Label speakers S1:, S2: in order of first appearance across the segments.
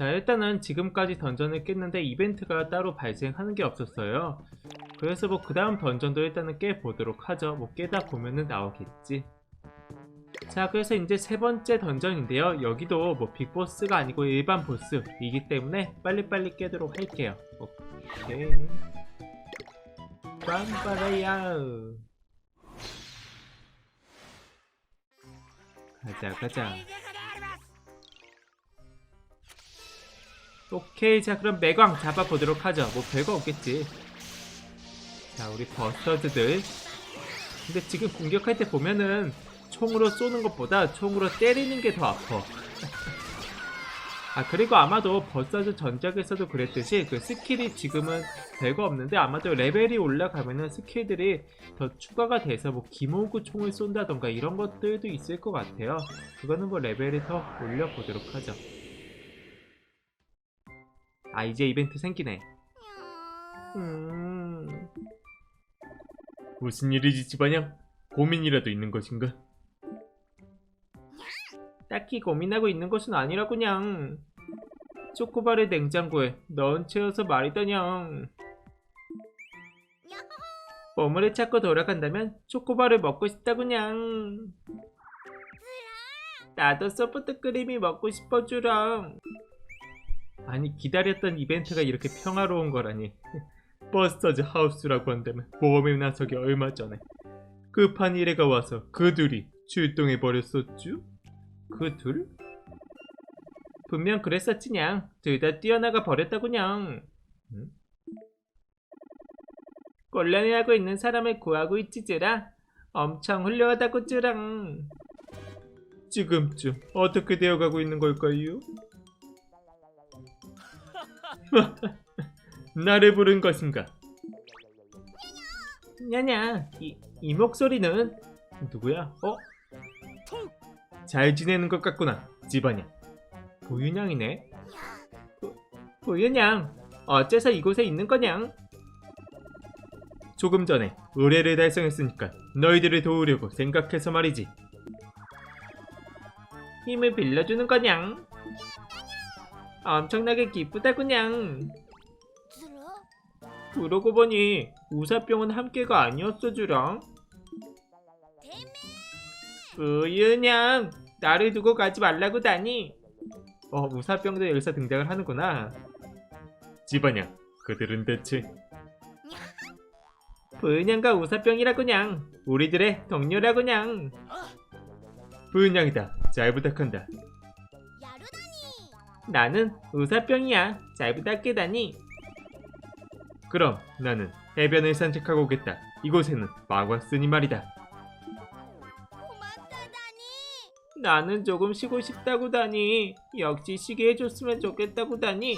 S1: 자 일단은 지금까지 던전을 깼는데 이벤트가 따로 발생하는 게 없었어요. 그래서 뭐 그 다음 던전도 일단은 깨보도록 하죠. 뭐 깨다 보면은 나오겠지. 자 그래서 이제 세 번째 던전인데요. 여기도 뭐 빅보스가 아니고 일반 보스이기 때문에 빨리빨리 깨도록 할게요. 오케이. 빰빠라야 가자 가자. 오케이 자 그럼 매광 잡아보도록 하죠. 뭐 별거 없겠지. 자 우리 버스터즈들. 근데 지금 공격할 때 보면은 총으로 쏘는 것보다 총으로 때리는 게 더 아파 아 그리고 아마도 버스터즈 전작에서도 그랬듯이 그 스킬이 지금은 별거 없는데 아마도 레벨이 올라가면은 스킬들이 더 추가가 돼서 뭐 기모구 총을 쏜다던가 이런 것들도 있을 것 같아요 그거는 뭐 레벨을 더 올려보도록 하죠 아 이제 이벤트 생기네 음... 무슨 일이지 집안형? 고민이라도 있는 것인가? 딱히 고민하고 있는 것은 아니라 그냥 초코바를 냉장고에 넣은 채워서 말이다냥. 보물을 찾고 돌아간다면 초코바를 먹고 싶다 그냥. 나도 소프트 크림이 먹고 싶어 주랑 아니 기다렸던 이벤트가 이렇게 평화로운 거라니. 버스터즈 하우스라고 한다면 모험의 나서기 얼마 전에 급한 일에가 와서 그 둘이 출동해 버렸었쥬? 그 둘? 분명 그랬었지냥 둘 다 뛰어나가 버렸다구냥 응? 곤란해하고 있는 사람을 구하고 있지즈라 엄청 훌륭하다고 쯔랑 지금쯤 어떻게 되어가고 있는 걸까요? 나를 부른 것인가? 냐냐, 이, 이 목소리는 누구야? 어? 잘 지내는 것 같구나, 집안이야. 보윤양이네. 보, 보윤양, 어째서 이곳에 있는 거냥? 조금 전에 의뢰를 달성했으니까 너희들을 도우려고 생각해서 말이지. 힘을 빌려주는 거냥? 엄청나게 기쁘다구냥. 그러고 보니 우사병은 함께가 아니었어 주랑. 으유냥 나를 두고 가지 말라고 다니. 어 우사병도 여기서 등장을 하는구나. 집안양 그들은 대체 부은양과 우사병이라구냥 우리들의 동료라구냥 부은양이다 잘 부탁한다 나는 우사병이야. 잘 부탁해다니. 그럼 나는 해변을 산책하고 오겠다. 이곳에는 마과 쓰니 말이다. 나는 조금 쉬고 싶다고 다니. 역시 쉬게 해줬으면 좋겠다고 다니.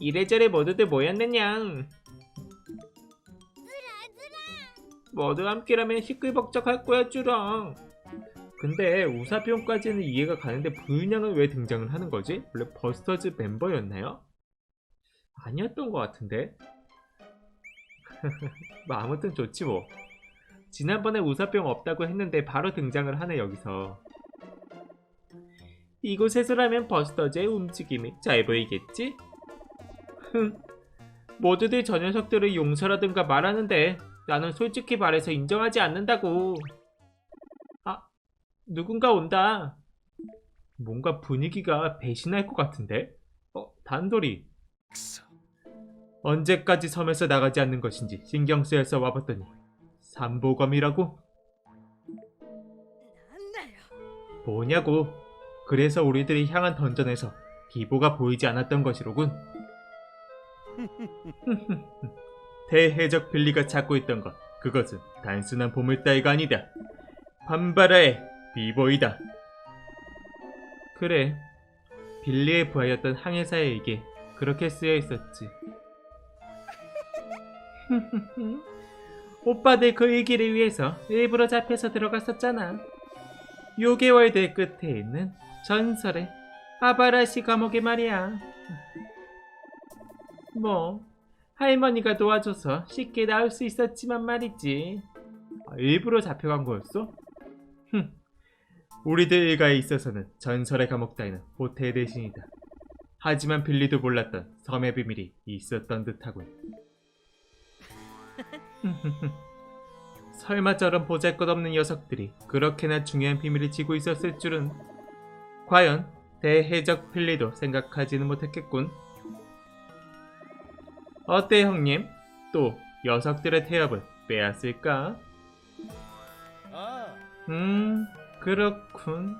S1: 이래저래 모두들 모였느냥. 모두 함께라면 시끌벅적할 거야 쭈랑. 근데 우사병까지는 이해가 가는데 부인양은 왜 등장을 하는 거지? 원래 버스터즈 멤버였나요? 아니었던 것 같은데? 뭐 아무튼 좋지 뭐 지난번에 우사병 없다고 했는데 바로 등장을 하네 여기서 이곳에서라면 버스터즈의 움직임이 잘 보이겠지? 흥 모두들 저 녀석들을 용서라든가 말하는데 나는 솔직히 말해서 인정하지 않는다고 누군가 온다. 뭔가 분위기가 배신할 것 같은데? 어, 단돌이. 언제까지 섬에서 나가지 않는 것인지 신경 쓰여서 와봤더니 삼보검이라고? 뭐냐고. 그래서 우리들이 향한 던전에서 기보가 보이지 않았던 것이로군. 대해적 빌리가 찾고 있던 것, 그것은 단순한 보물 따위가 아니다. 반바라의 비보이다. 그래. 빌리의 부하였던 항해사에게 그렇게 쓰여 있었지. 오빠들 그 일기를 위해서 일부러 잡혀서 들어갔었잖아. 요괴월드 끝에 있는 전설의 아바라시 감옥에 말이야. 뭐 할머니가 도와줘서 쉽게 나올 수 있었지만 말이지. 아, 일부러 잡혀간 거였어? 흠. 우리들 일가에 있어서는 전설의 감옥 따위는 호텔 대신이다. 하지만 빌리도 몰랐던 섬의 비밀이 있었던 듯하군. 설마 저런 보잘것없는 녀석들이 그렇게나 중요한 비밀을 지고 있었을 줄은 과연 대해적 빌리도 생각하지는 못했겠군. 어때 형님? 또 녀석들의 태엽을 빼앗을까?
S2: 아,
S1: 음, 그렇군.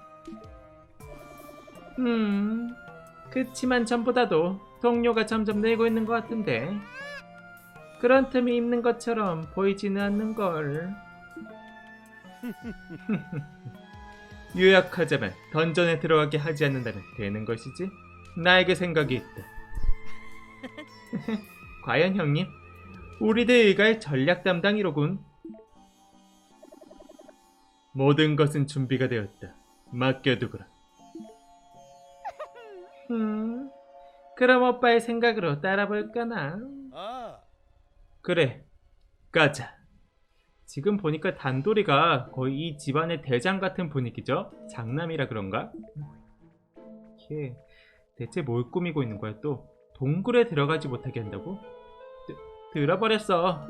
S1: 음, 그치만 전보다도 동료가 점점 늘고 있는 것 같은데. 그런 틈이 있는 것처럼 보이지는 않는 걸. 요약하자면 던전에 들어가게 하지 않는다면 되는 것이지. 나에게 생각이 있다. 과연 형님, 우리들 일가의 전략 담당이로군. 모든 것은 준비가 되었다. 맡겨두거라. 음, 그럼 오빠의 생각으로 따라볼까나?
S2: 아,
S1: 그래, 가자. 지금 보니까 단도리가 거의 이 집안의 대장 같은 분위기죠? 장남이라 그런가? 걔 대체 뭘 꾸미고 있는 거야 또? 동굴에 들어가지 못하게 한다고? 드, 들어버렸어.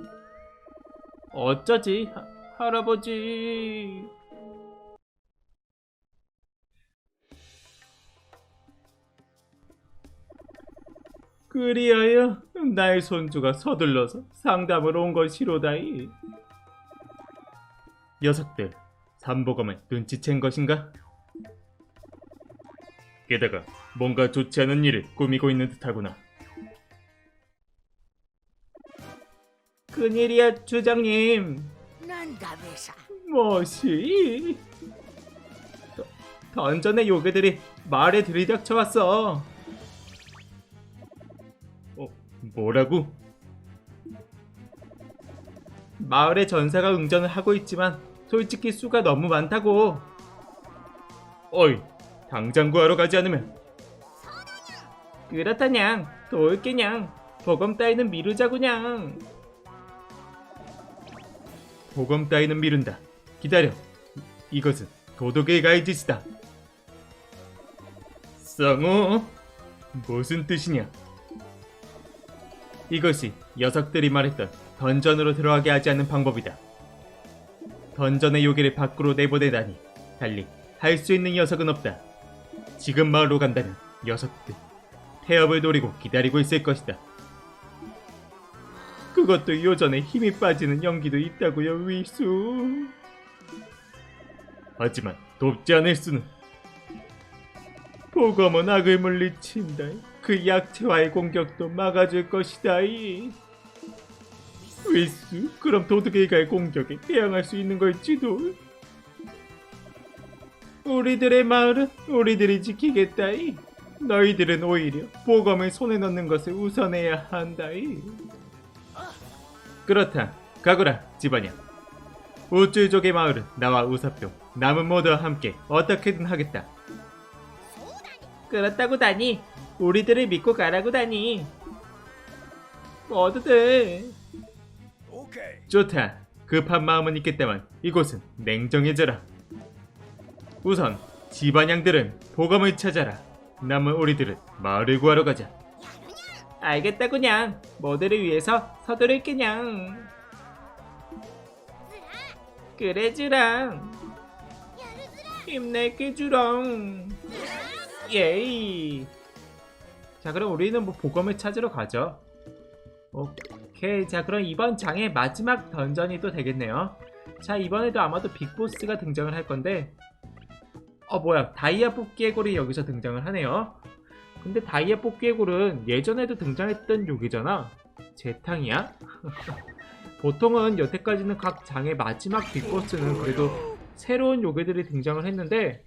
S1: 어쩌지? 하, 할아버지. 그리하여 나의 손주가 서둘러서 상담을 온 것이로다이. 녀석들, 삼보검을 눈치챈 것인가? 게다가 뭔가 좋지 않은 일을 꾸미고 있는 듯하구나. 큰일이야, 주장님.
S3: 난다 배사
S1: 뭐시? 더- 던전의 요괴들이 마을에 들이닥쳐 왔어. 어, 뭐라고? 마을의 전사가 응전을 하고 있지만 솔직히 수가 너무 많다고. 어이, 당장 구하러 가지 않으면. 그렇다냥 도울게냥 보검 따위는 미루자구냥. 보검 따위는 미룬다. 기다려. 이것은 도덕의 가의 짓이다. 쌍호, 무슨 뜻이냐? 이것이 녀석들이 말했던 던전으로 들어가게 하지 않는 방법이다. 던전의 요괴를 밖으로 내보내다니 달리 할 수 있는 녀석은 없다. 지금 마을로 간다면 녀석들 태엽을 노리고 기다리고 있을 것이다. 그것도 요전에 힘이 빠지는 연기도 있다고요, 위수. 하지만 돕지 않을 수는. 보검은 악을 물리친다. 그 약체와의 공격도 막아줄 것이다이. 위수, 그럼 도둑의가의 공격에 대항할 수 있는 걸지도. 우리들의 마을은 우리들이 지키겠다이. 너희들은 오히려 보검을 손에 넣는 것을 우선해야 한다이. 그렇다. 가거라, 집안이야. 우쭐족의 마을은 나와 우사표, 남은 모두와 함께 어떻게든 하겠다. 그렇다고 다니. 우리들을 믿고 가라고 다니. 모두.
S2: 오케이.
S1: 좋다. 급한 마음은 있겠다만 이곳은 냉정해져라. 우선 집안양들은 보검을 찾아라. 남은 우리들은 마을을 구하러 가자. 알겠다구냥. 모두를 위해서 서두를게냥. 그래 주랑. 힘낼게 주랑. 예이. 자 그럼 우리는 뭐 보검을 찾으러 가죠. 오케이. 자 그럼 이번 장의 마지막 던전이 또 되겠네요. 자 이번에도 아마도 빅보스가 등장을 할 건데 어 뭐야. 다이아 뽑기의 골이 여기서 등장을 하네요. 근데 다이아 뽑기의 골은 예전에도 등장했던 요기잖아. 재탕이야? 보통은 여태까지는 각 장의 마지막 빅보스는 그래도 새로운 요괴들이 등장을 했는데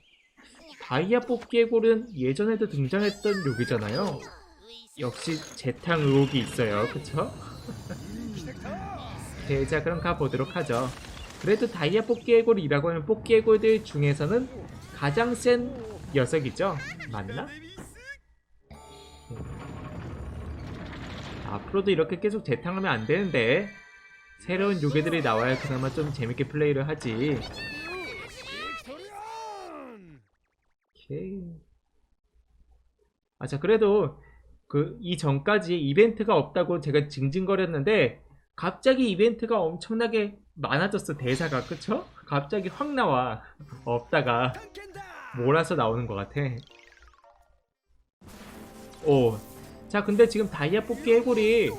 S1: 다이아 뽑기의 골은 예전에도 등장했던 요기잖아요 역시 재탕 의혹이 있어요. 그쵸? 네, 자 그럼 가보도록 하죠. 그래도 다이아 뽑기의 골이라고 하면 뽑기의 골들 중에서는 가장 센 녀석이죠? 맞나? 음. 앞으로도 이렇게 계속 재탕하면 안 되는데 새로운 요괴들이 나와야 그나마 좀 재밌게 플레이를 하지.
S2: 빅토리온!
S1: 오케이. 아, 자, 그래도 그 이 전까지 이벤트가 없다고 제가 징징거렸는데 갑자기 이벤트가 엄청나게 많아졌어 대사가 그쵸? 갑자기 확 나와 없다가! 몰아서 나오는 것 같아. 오, 자 근데 지금 다이아 뽑기 해골이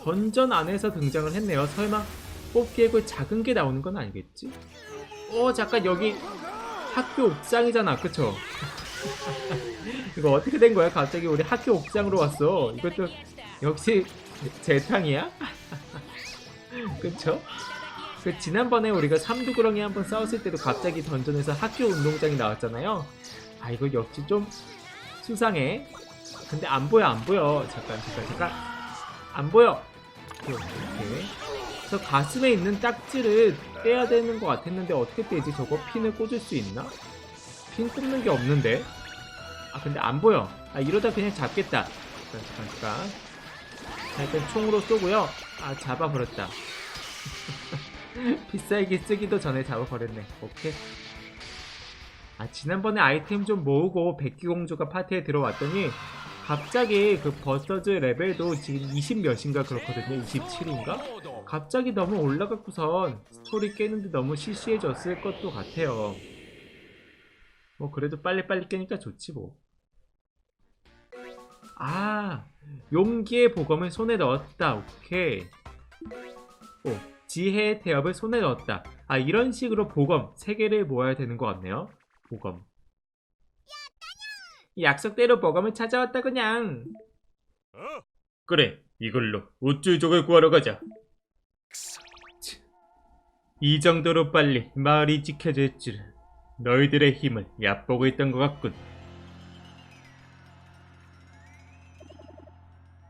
S1: 던전 안에서 등장을 했네요. 설마 뽑기 해골 작은 게 나오는 건 아니겠지? 오, 잠깐 여기 학교 옥상이잖아, 그쵸? 이거 어떻게 된 거야? 갑자기 우리 학교 옥상으로 왔어. 이것도 역시 재탕이야? 그쵸? 그 지난번에 우리가 삼두구렁이 한번 싸웠을 때도 갑자기 던전에서 학교 운동장이 나왔잖아요. 아 이거 역시 좀 수상해. 근데 안 보여 안 보여. 잠깐 잠깐 잠깐 안 보여. 이렇게. 저 가슴에 있는 딱지를 떼야 되는 것 같았는데 어떻게 떼지? 저거 핀을 꽂을 수 있나? 핀 꽂는 게 없는데. 아 근데 안 보여. 아 이러다 그냥 잡겠다. 잠깐 잠깐 잠깐. 자, 일단 총으로 쏘고요. 아 잡아버렸다. 비싸게 쓰기도 전에 잡아버렸네. 오케이. 아, 지난번에 아이템 좀 모으고 백기공주가 파티에 들어왔더니 갑자기 그 버서즈 레벨도 지금 20 몇인가 그렇거든요. 27인가? 갑자기 너무 올라갔고선 스토리 깨는데 너무 시시해졌을 것도 같아요. 뭐 그래도 빨리빨리 깨니까 좋지 뭐. 아, 용기의 보검을 손에 넣었다. 오케이. 오, 지혜의 태엽을 손에 넣었다. 아, 이런 식으로 보검 3개를 모아야 되는 것 같네요. 보검. 약속대로 보검을 찾아왔다 그냥.
S2: 어?
S1: 그래, 이걸로 우쭈족을 구하러 가자. 이 정도로 빨리 마을이 지켜질 줄은 너희들의 힘을 얕보고 있던 것 같군.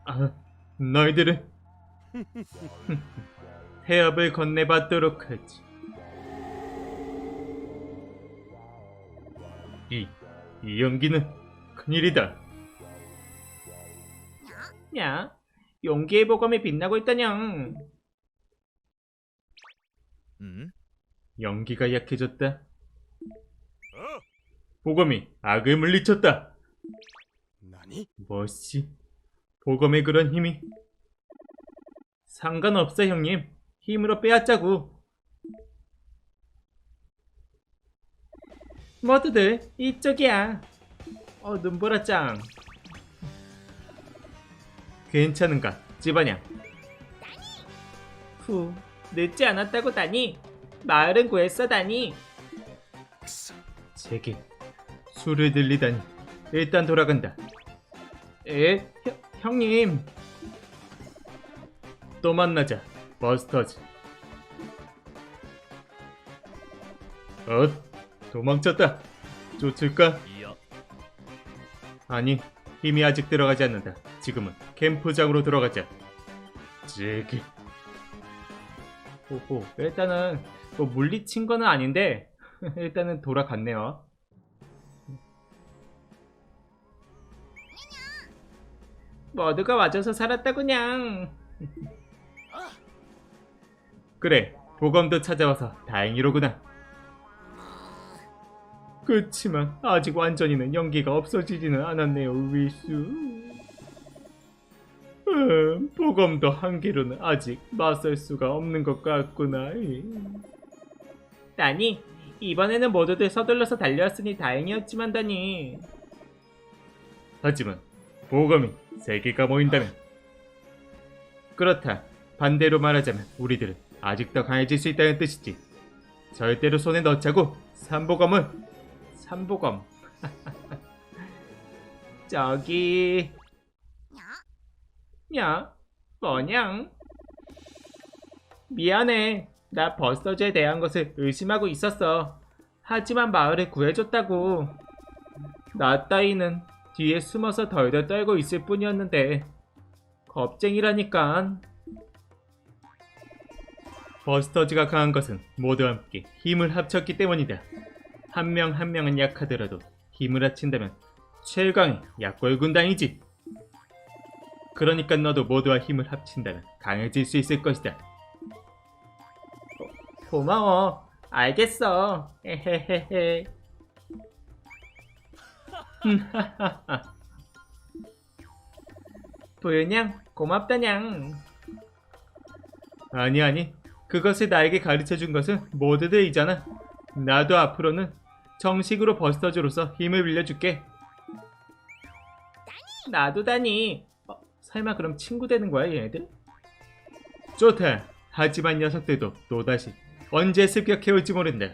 S1: 아, 너희들은 해협을 건네받도록 하지. 이, 이 연기는 큰일이다. 야, 용기의 보검이 빛나고 있다냥.
S2: 음?
S1: 연기가 약해졌다.
S2: 어?
S1: 보검이 악을 물리쳤다.
S2: 나니?
S1: 뭐지? 보검의 그런 힘이 상관없어 형님. 힘으로 빼앗자고. 모두들 이쪽이야. 어 눈보라 짱. 괜찮은가, 집안양? 후, 늦지 않았다고 다니. 마을은 구했어 다니. 제게 술을 들리다니. 일단 돌아간다. 에, 형, 형님. 또 만나자, 버스터즈. 어, 도망쳤다. 쫓을까? 아니, 힘이 아직 들어가지 않는다. 지금은 캠프장으로 들어가자. 제게. 오호, 일단은 뭐 물리친 거는 아닌데 일단은 돌아갔네요. 모두가 와줘서 살았다 그냥. 그래, 보검도 찾아와서 다행이로구나. 그치만 아직 완전히는 연기가 없어지지는 않았네요, 위수. 음, 보검도 한 개로는 아직 맞설 수가 없는 것 같구나. 나니, 이번에는 모두들 서둘러서 달려왔으니 다행이었지만 다니. 하지만 보검이 세 개가 모인다면 그렇다. 반대로 말하자면 우리들은 아직 더 강해질 수 있다는 뜻이지. 절대로 손에 넣자고. 삼보검은 삼보검. 저기. 야, 뭐냥? 미안해. 나 버스터즈에 대한 것을 의심하고 있었어. 하지만 마을을 구해줬다고. 나 따위는 뒤에 숨어서 덜덜 떨고 있을 뿐이었는데 겁쟁이라니깐. 버스터즈가 강한 것은 모두 함께 힘을 합쳤기 때문이다. 한 명한 명은 약하더라도 힘을 합친다면 최강의 약골 군단이지. 그러니까 너도 모두와 힘을 합친다면 강해질 수 있을 것이다. 고마워. 알겠어. 헤헤헤헤. 보현양 고맙다냥. 아니 아니 그것을 나에게 가르쳐준 것은 모두들이잖아. 나도 앞으로는 정식으로 버스터즈로서 힘을 빌려줄게. 나도 다니. 설마 그럼 친구 되는 거야 얘네들? 좋다. 하지만 녀석들도 또다시 언제 습격해올지 모른다.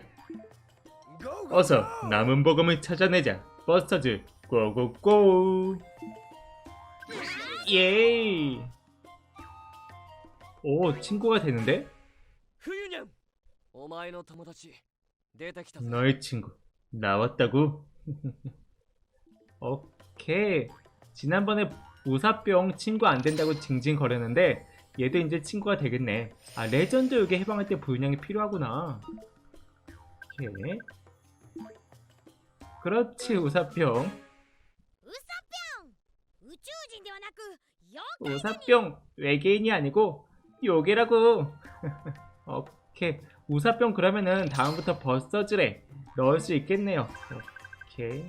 S1: 어서 남은 보금을 찾아내자. 버스터즈 고고고! 예이! 오, 친구가 되는데? 너의 친구, 나왔다고? 오케이. 지난번에 우사병 친구 안 된다고 징징거렸는데 얘도 이제 친구가 되겠네. 아 레전드 요게 해방할 때 분양이 필요하구나. 오케이 그렇지 우사병.
S4: 우사병!
S1: 우사병 외계인이 아니고 요괴라고. 오케이. 우사병 그러면은 다음부터 버서즈래. 넣을 수 있겠네요. 오케이.